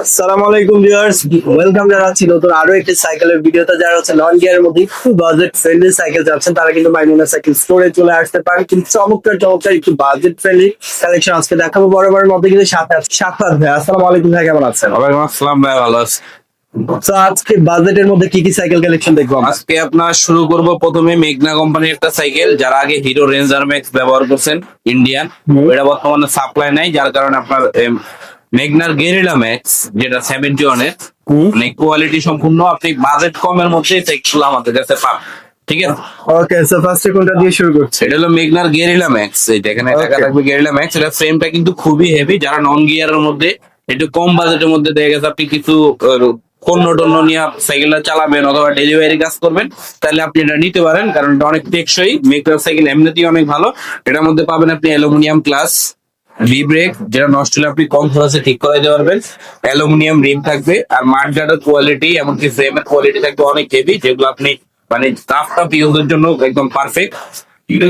আসসালামু আলাইকুম viewers welcome জানাচ্ছি নতুন আরও একটি সাইকেলের ভিডিওতে যারা হচ্ছে নন গিয়ারের মধ্যে একটু বাজেট ফ্রেন্ডলি সাইকেল যাচ্ছেন তারা কিন্তু মাইমুনা সাইকেল স্টোরে চলে আসতে পারেন। কিন্তু চমৎকার চমৎকার একটু বাজেট ফ্রেন্ডলি কালেকশন আজকে দেখাবো। বড় বড় মধ্যে কিন্তু আছে সাতপাত ভাই। আসসালামু আলাইকুম ভাই কেমন আছেন? ওয়ালাইকুম আসসালাম ভাই ভালো আছি। আজকে বাজেটের মধ্যে কি কি সাইকেল কালেকশন দেখব আজকে আপনার শুরু করব প্রথমে মেঘনা কোম্পানির একটা সাইকেল যারা আগে হিরো রেঞ্জার ম্যাক্স ব্যবহার করছেন ইন্ডিয়ান। এটা বর্তমানে সাপ্লাই নাই যার কারণে আপনার মেঘনার গেরিলা ম্যাক্স যেটা সেভেন্টি ওয়ানের। মানে কোয়ালিটি সম্পূর্ণ আপনি বাজেট কমের মধ্যে সাইকেল আমাদের কাছে পান ঠিক আছে? ওকে সো ফার্স্টে কোনটা দিয়ে শুরু করছে? এটা হলো মেঘনার গেরিলা ম্যাক্স এটা এখানে. টাকা থাকবে গেরিলা ম্যাক্স। এটা ফ্রেমটা কিন্তু খুবই হেভি যারা নন গিয়ারের মধ্যে একটু কম বাজেটের মধ্যে দেখা গেছে আপনি কিছু পণ্য টন্য নিয়ে সাইকেলটা চালাবেন অথবা ডেলিভারি কাজ করবেন তাহলে আপনি এটা নিতে পারেন কারণ এটা অনেক টেকসই মেঘনার সাইকেল এমনিতেই অনেক ভালো। এটার মধ্যে পাবেন আপনি অ্যালুমিনিয়াম ক্লাস ভি ব্রেক যেটা নষ্ট হলে আপনি কম খরচে ঠিক করে দিতে পারবেন। অ্যালুমিনিয়াম রিম থাকবে, আর মাঠগার্ডের কোয়ালিটি এমনকি ফ্রেমের কোয়ালিটি থাকবে অনেক হেভি যেগুলো আপনি মানে টাফ টাফ ইউজের জন্য একদম পারফেক্ট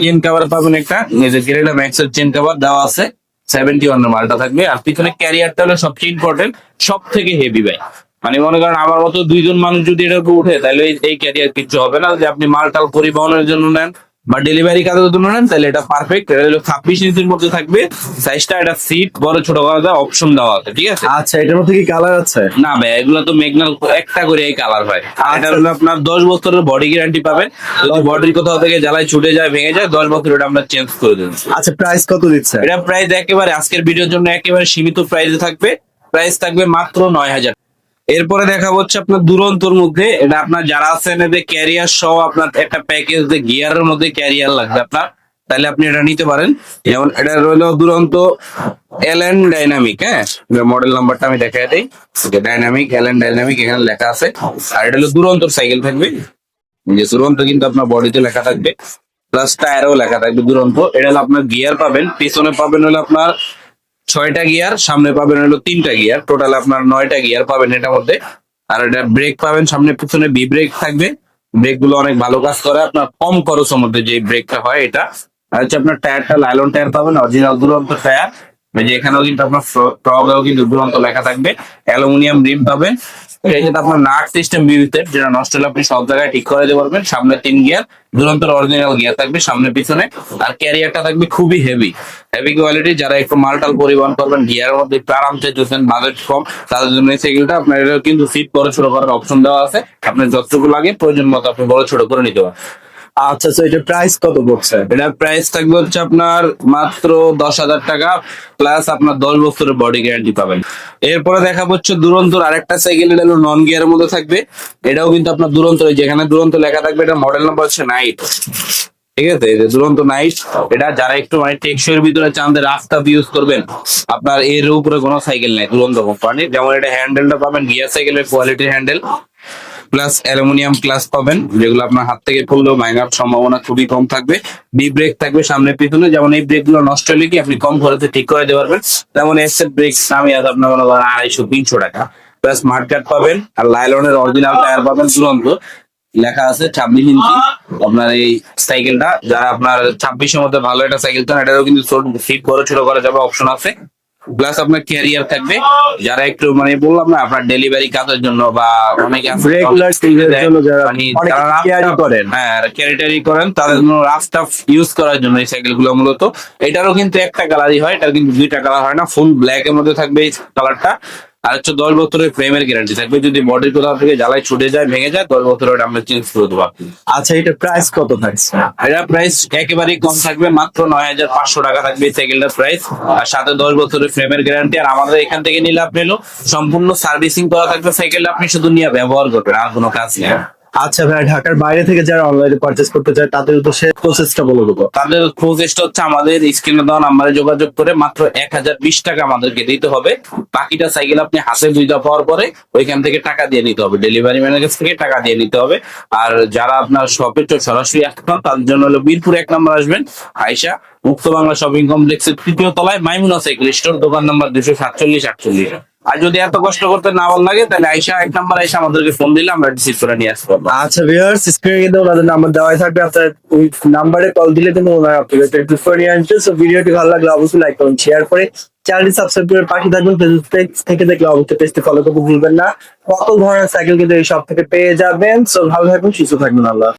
চেন কাভার পাবেন একটা, এই যে ম্যাক্স এর চেন কাভার দেওয়া আছে সেভেন্টি ওয়ান মালটা থাকবে। আর পিছনে ক্যারিয়ারটা হলো সবচেয়ে ইম্পর্টেন্ট সব থেকে হেভি ভাই মানে মনে করেন আমার মতো দুইজন মানুষ যদি উপর উঠে, তাহলে এই ক্যারিয়ার কিছু হবে না। যে আপনি মালটাল পরিবহনের জন্য নেন বা ডেলিভারি কাজের জন্য নেন তাহলে এটা পারফেক্ট এটা হলো ছাব্বিশ ইঞ্চির মধ্যে থাকবে। সাইজটা এটা সিট বড় ছোট করা যায় অপশন দেওয়া আছে ঠিক আছে? আচ্ছা এটার মধ্যে কি কালার আছে? না ভাই এগুলো তো মেঘনাল একটা করে এই কালার ভাই আর এটা হলো আপনার দশ বছরের বডি গ্যারান্টি পাবেন। যদি বডির কোথাও থেকে জ্বালায় ছুটে যায় ভেঙে যায় দশ বছর এটা আমরা চেঞ্জ করে দেবো। আচ্ছা প্রাইস কত দিচ্ছে? এটা প্রাইস একেবারে আজকের ভিডিওর জন্য একেবারে সীমিত প্রাইসে থাকবে। প্রাইস থাকবে মাত্র নয় হাজার এরপরে দেখা হচ্ছে আপনার দুরন্তর মধ্যে, এটা আপনার যারা আছেন এদের ক্যারিয়ার সহ আপনার একটা প্যাকেজ গিয়ারের মধ্যে ক্যারিয়ার লাগবে আপনার। তাহলে আপনি এটা নিতে পারেন। যেমন এটা রইল দুরন্ত এল এন ডাইনামিক হ্যাঁ? মডেল নাম্বারটা আমি দেখাই দিই। ডাইনামিক এল এন ডাইনামিক এখানে লেখা আছে। আর এটা হলো দুরন্তর সাইকেল থাকবে। যে দুরন্ত কিন্তু আপনার বডিতে লেখা থাকবে। প্লাস টায়ারও লেখা থাকবে দুরন্ত। এটা হলো আপনার গিয়ার পাবেন। পিছনে পাবেন হলো আপনার ছয়টা গিয়ার, সামনে পাবেন হলো তিনটা গিয়ার। টোটাল আপনার নয়টা গিয়ার পাবেন এটার মধ্যে। আর এটা ব্রেক পাবেন, সামনে পিছনে বি ব্রেক থাকবে। ব্রেকগুলো অনেক ভালো কাজ করে, আপনার কম খরচের মধ্যে যে ব্রেকটা হয় এটা। আর হচ্ছে আপনার টায়ারটা লাইলন টায়ার পাবেন অরিজিনাল দুরন্ত টায়ার যে এখানেও কিন্তু আপনার টগেও কিন্তু দুরন্ত লেখা থাকবে। অ্যালুমিনিয়াম রিম পাবেন যে আপনার নাট সিস্টেম বিউতে যেটা নষ্ট হলে আপনি সব জায়গায় ঠিক করে দিতে পারবেন। সামনে তিন গিয়ার দুরন্তর অরিজিনাল গিয়ার থাকবে সামনে পিছনে। আর ক্যারিয়ারটা থাকবে খুবই হেভি হেভি কোয়ালিটি যারা একটু মালটাল পরিবহন করবেন গিয়ারের মধ্যে একটু আরাম চাইতেছেন বাজেট কম, তাদের জন্য এই সাইকেলটা আপনার কিন্তু সিট বড় ছোট করার অপশন দেওয়া আছে। আপনার যতটুকু লাগে, প্রয়োজন মতো আপনি বড় ছোট করে নিতে পারেন। আচ্ছা তো এটার প্রাইস কত পড়ছে? এটা প্রাইস থাকবে হচ্ছে আপনার মাত্র দশ হাজার টাকা প্লাস আপনার দশ বছরের বডি গ্যারান্টি পাবেন। এরপরে দেখা হচ্ছে দুরন্তর আরেকটা সাইকেল এটা হলো নন গিয়ারের মধ্যে থাকবে। এটাও কিন্তু আপনার দুরন্ত যেখানে দুরন্ত লেখা থাকবে, এটা মডেল নাম্বার হচ্ছে নাইট ঠিক আছে? এই যে দুরন্ত নাইট এটা যারা একটু মানে টেকসইয়ের ভিতরে চান যে রাস্তা ইউজ করবেন। আপনার এর উপরে কোনো সাইকেল নাই, দুরন্ত কোম্পানির যেমন এটা হ্যান্ডেলটা পাবেন গিয়ার সাইকেলের কোয়ালিটির হ্যান্ডেল প্লাস অ্যালুমিনিয়াম ক্লাস পাবেন, যেগুলো আপনার হাত থেকে পড়লেও ভাঙার সম্ভাবনা খুবই কম থাকবে। বি ব্রেক থাকবে সামনে পিছনে, যেমন এই ব্রেকগুলো নষ্ট হলে কি আপনি কম খরচে ঠিক করে দিতে পারবেন। তেমন এসেট ব্রেক নামে আছে আপনার মনে করেন আড়াইশো, তিনশো টাকা। প্লাস স্মার্ট কার্ড পাবেন, আর লাইলনের অরিজিনাল টায়ার পাবেন তুরন্ত লেখা আছে ছাব্বিশ ইঞ্চি। আপনার এই সাইকেলটা যারা আপনার ছাব্বিশের মধ্যে ভালো একটা সাইকেল চান, এটারও কিন্তু বড় ছোট করা যাবে অপশন আছে। প্লাস আপনার ক্যারিয়ার থাকবে। যারা একটু মানে বললাম না আপনার ডেলিভারি কাজের জন্য বা অনেকে রেগুলার স্টেজের জন্য যারা মানে যারা ক্যারি করেন। হ্যাঁ ক্যারিটারি করেন তাদের জন্য রাস্তা ইউজ করার জন্য এই সাইকেলগুলো মূলত। এটারও কিন্তু একটা কালারই হয় এটা কিন্তু দুইটা কালার হয় না ফুল ব্ল্যাক এর মধ্যে থাকবে এই কালারটা আর হচ্ছে দশ বছরের ফ্রেমের গ্যারান্টি থাকবে। যদি বডির কোথাও থেকে জ্বালায় ছুটে যায় ভেঙে যায় দশ বছরের আমরা চেঞ্জ করে দেবো আচ্ছা এটা প্রাইস কত থাকছে? এটা প্রাইস একেবারে কম থাকবে মাত্র নয় হাজার পাঁচশো টাকা থাকবে এই সাইকেলটার প্রাইস আর সাথে দশ বছরের ফ্রেমের গ্যারান্টি আর আমাদের এখান থেকে নিলে আপনি সম্পূর্ণ সার্ভিসিং করা থাকবে সাইকেলটা আপনি শুধু নিয়ে ব্যবহার করবেন আর কোনো কাজ নেই। আচ্ছা ভাই ঢাকার বাইরে থেকে যারা অনলাইনে পারচেস করতে চায়, তাদের উদ্দেশ্যে প্রসেসটা বলে দেবো? তাদের প্রসেসটা হচ্ছে আমাদের স্ক্রিনে দেওয়া নাম্বারে যোগাযোগ করে মাত্র এক হাজার বিশ টাকা আমাদেরকে দিতে হবে। বাকিটা সাইকেল আপনি হাতে দুইটা পাওয়ার পরে ওইখান থেকে টাকা দিয়ে নিতে হবে। ডেলিভারি ম্যানের কাছ থেকে টাকা দিয়ে নিতে হবে। আর যারা আপনার শপে তো সরাসরি আসবেন তাদের জন্য হলো বীরপুর এক নম্বর আসবেন। আয়সা মুক্ত বাংলা শপিং কমপ্লেক্সের তৃতীয় তলায়, মাইমুনা সাইকেল স্টোর দোকান নাম্বার দুশো সাতচল্লিশ আটচল্লিশ। আর যদি এত কষ্ট করতে না ভালো লাগে, তাহলে আয়সা এক নাম্বার আয়সা আমাদেরকে ফোন দিলে আমরা রিসিভ করে নিয়ে আসব আচ্ছা ভিউয়ার্স স্ক্রিনে কিন্তু ওনাদের নাম্বার দেওয়াই থাকবে। আপনার ওই নাম্বারে কল দিলে কিন্তু ওনারা আপনাদের একটু করে নিয়ে আসবে। সো ভিডিওটি ভালো লাগলে অবশ্যই লাইক করুন শেয়ার করে চ্যানেলটি সাবস্ক্রাইব করে পাশে থাকবেন ফেসবুক থেকে দেখলে অবশ্যই পেজটি ফলো করতে ভুলবেন না। কত ধরনের সাইকেল কিন্তু এই সব থেকে পেয়ে যাবেন। সো ভালো থাকবেন সুস্থ থাকবেন আল্লাহ